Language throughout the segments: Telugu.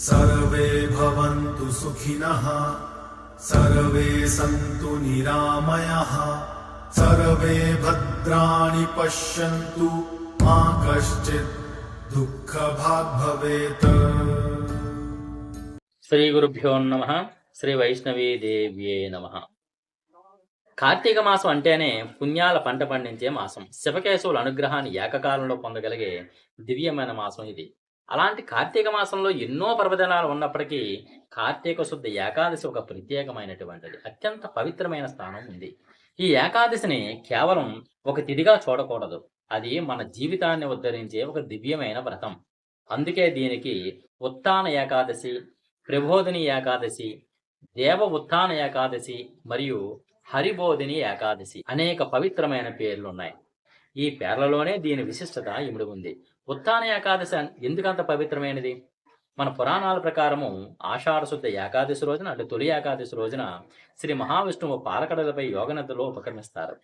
सर्वे भवन्तु सुखिनः सर्वे सन्तु निरामयः सर्वे भद्राणि पश्यन्तु मा कश्चित् दुःखभाग् भवेत् శ్రీ గురుభ్యో నమ శ్రీ వైష్ణవీ దేవ్యే నమ కార్తీక మాసం అంటేనే పుణ్యాల పంట పండించే మాసం శివకేశవుల అనుగ్రహాన్ని ఏకకాలంలో పొందగలిగే దివ్యమైన మాసం ఇది అలాంటి కార్తీక మాసంలో ఎన్నో పర్వదినాలు ఉన్నప్పటికీ కార్తీక శుద్ధ ఏకాదశి ఒక ప్రత్యేకమైనటువంటిది. అత్యంత పవిత్రమైన స్థానం ఉంది. ఈ ఏకాదశిని కేవలం ఒక తిడిగా చూడకూడదు. అది మన జీవితాన్ని ఉద్ధరించే ఒక దివ్యమైన వ్రతం. అందుకే దీనికి ఉత్తాన ఏకాదశి ప్రబోధిని ఏకాదశి దేవ ఉత్థాన ఏకాదశి మరియు హరిబోధిని ఏకాదశి అనేక పవిత్రమైన పేర్లు ఉన్నాయి ఈ పేర్లలోనే దీని విశిష్టత ఇమిడి ఉంది. ఉత్థాన ఏకాదశి అన్- ఎందుకంత పవిత్రమైనది? మన పురాణాల ప్రకారము ఆషాఢశుద్ధ ఏకాదశి రోజున అంటే తొలి ఏకాదశి రోజున శ్రీ మహావిష్ణువు పాలకడలపై యోగనదిలో ఉపక్రమిస్తారు.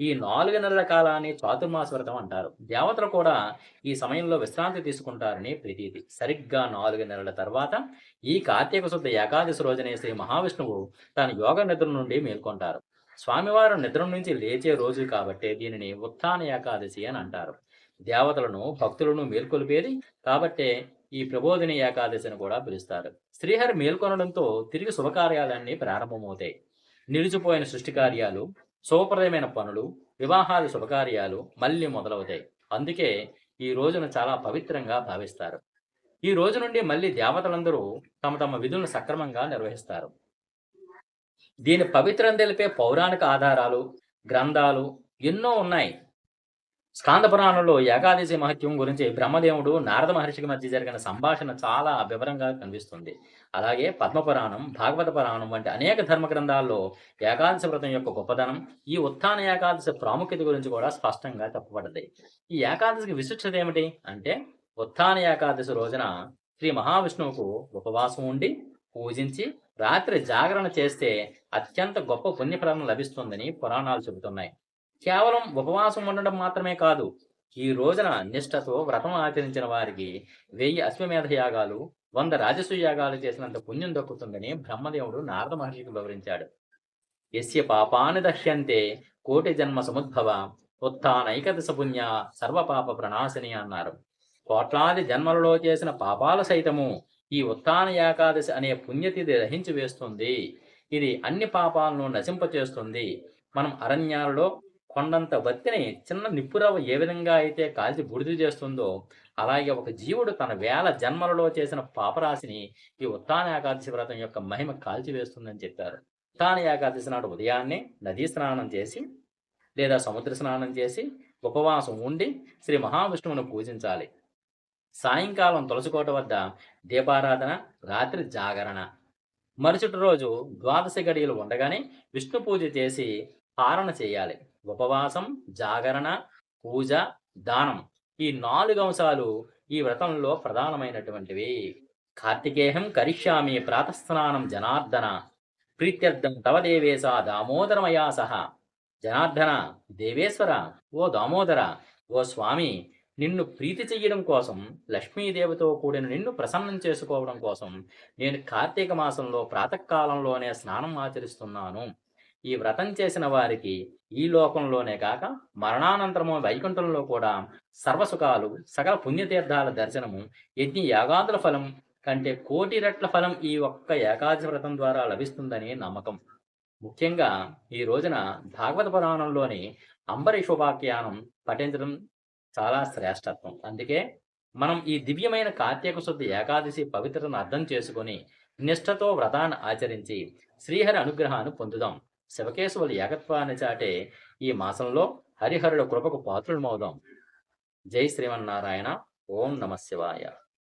ఈ నాలుగు నెలల కాలాన్ని చాతుర్మాస వ్రతం అంటారు. దేవతలు కూడా ఈ సమయంలో విశ్రాంతి తీసుకుంటారని ప్రతీతి. సరిగ్గా నాలుగు నెలల తర్వాత ఈ కార్తీక శుద్ధ ఏకాదశి రోజునే శ్రీ మహావిష్ణువు తన యోగ నిద్ర నుండి మేల్కొంటారు. స్వామివారు నిద్ర నుంచి లేచే రోజు కాబట్టి దీనిని ఉత్థాన ఏకాదశి అని అంటారు. దేవతలను భక్తులను మేల్కొల్పేది కాబట్టే ఈ ప్రబోధిని ఏకాదశిని కూడా పిలుస్తారు. శ్రీహరి మేల్కొనడంతో తిరిగి శుభకార్యాలన్నీ ప్రారంభమవుతాయి. నిలిచిపోయిన సృష్టి కార్యాలు శుభప్రదమైన పనులు వివాహాది శుభకార్యాలు మళ్ళీ మొదలవుతాయి. అందుకే ఈ రోజును చాలా పవిత్రంగా భావిస్తారు. ఈ రోజు నుండి మళ్ళీ దేవతలందరూ తమ తమ విధులను సక్రమంగా నిర్వహిస్తారు. దీని పవిత్రం తెలిపే పౌరాణిక ఆధారాలు గ్రంథాలు ఎన్నో ఉన్నాయి. స్కాంద పురాణంలో ఏకాదశి మహత్యం గురించి బ్రహ్మదేవుడు నారద మహర్షికి మధ్య జరిగిన సంభాషణ చాలా వివరంగా కనిపిస్తుంది. అలాగే పద్మపురాణం భాగవత పురాణం వంటి అనేక ధర్మ గ్రంథాల్లో ఏకాదశి వ్రతం యొక్క గొప్పదనం ఈ ఉత్థాన ఏకాదశి ప్రాముఖ్యత గురించి కూడా స్పష్టంగా చెప్పబడ్డది ఈ ఏకాదశికి విశిష్టత ఏమిటి అంటే ఉత్థాన ఏకాదశి రోజున శ్రీ మహావిష్ణువుకు ఉపవాసం ఉండి పూజించి రాత్రి జాగరణ చేస్తే అత్యంత గొప్ప పుణ్యఫలం లభిస్తుందని పురాణాలు చెబుతున్నాయి. కేవలం ఉపవాసం ఉండడం మాత్రమే కాదు ఈ రోజున నిష్ఠతో వ్రతం ఆచరించిన వారికి వెయ్యి అశ్వమేధ యాగాలు వంద రాజస్వ యాగాలు చేసినంత పుణ్యం దక్కుతుందని బ్రహ్మదేవుడు నారద మహర్షికి వివరించాడు. ఎస్య పాపాన్ని దహ్యంతే కోటి జన్మ సముద్భవ ఉత్నైకదశ పుణ్య సర్వపాప ప్రణాశిని అన్నారు. కోట్లాది జన్మలలో చేసిన పాపాలు సైతము ఈ ఉత్థాన ఏకాదశి అనే పుణ్యతిథి దహించి వేస్తుంది. ఇది అన్ని పాపాలను నశింపచేస్తుంది. మనం అరణ్యాలలో కొండంత వత్తిని చిన్న నిప్పురవ ఏ విధంగా అయితే కాల్చి బుడిది చేస్తుందో అలాగే ఒక జీవుడు తన వేల జన్మలలో చేసిన పాపరాశిని ఈ ఉత్థాన ఏకాదశి వ్రతం యొక్క మహిమ కాల్చివేస్తుందని చెప్పారు. ఉత్థాన ఏకాదశి నాడు ఉదయాన్నే నదీ స్నానం చేసి లేదా సముద్ర స్నానం చేసి ఉపవాసం ఉండి శ్రీ మహావిష్ణువును పూజించాలి. సాయంకాలం తులసికోట వద్ద దీపారాధన రాత్రి జాగరణ. మరుసటి రోజు ద్వాదశి గడియలు ఉండగానే విష్ణు పూజ చేసి పారణ చేయాలి. ఉపవాసం జాగరణ పూజ దానం ఈ నాలుగు అంశాలు ఈ వ్రతంలో ప్రధానమైనటువంటివి. కార్తికేయం కరిష్యామి ప్రాతస్నానం జనార్దన ప్రీత్యర్థం తవ దేవేశ దామోదరమయా సహ. జనార్దన దేవేశ్వర ఓ దామోదర ఓ స్వామి నిన్ను ప్రీతి చెయ్యడం కోసం లక్ష్మీదేవితో కూడిన నిన్ను ప్రసన్నం చేసుకోవడం కోసం నేను కార్తీక మాసంలో ప్రాతకాలంలోనే స్నానం ఆచరిస్తున్నాను. ఈ వ్రతం చేసిన వారికి ఈ లోకంలోనే కాక మరణానంతరము వైకుంఠంలో కూడా సర్వసుఖాలు సకల పుణ్యతీర్థాల దర్శనము యజ్ఞ యాగాదుల ఫలం కంటే కోటి రెట్ల ఫలం ఈ ఒక్క ఏకాదశి వ్రతం ద్వారా లభిస్తుందని నమ్మకం. ముఖ్యంగా ఈ రోజున భాగవత పురాణంలోని అంబరీషోపాఖ్యానం పఠించడం చాలా శ్రేష్టత్వం. అందుకే మనం ఈ దివ్యమైన కార్తీక శుద్ధ ఏకాదశి పవిత్రతను అర్థం చేసుకొని నిష్ఠతో వ్రతాన్ని ఆచరించి శ్రీహరి అనుగ్రహాన్ని పొందుదాం. శివకేశవుల ఏకత్వాన్ని చాటే ఈ మాసంలో హరిహరుల కృపకు పాత్రులమవుదాం. జై శ్రీమన్నారాయణ. ఓం నమ శివాయ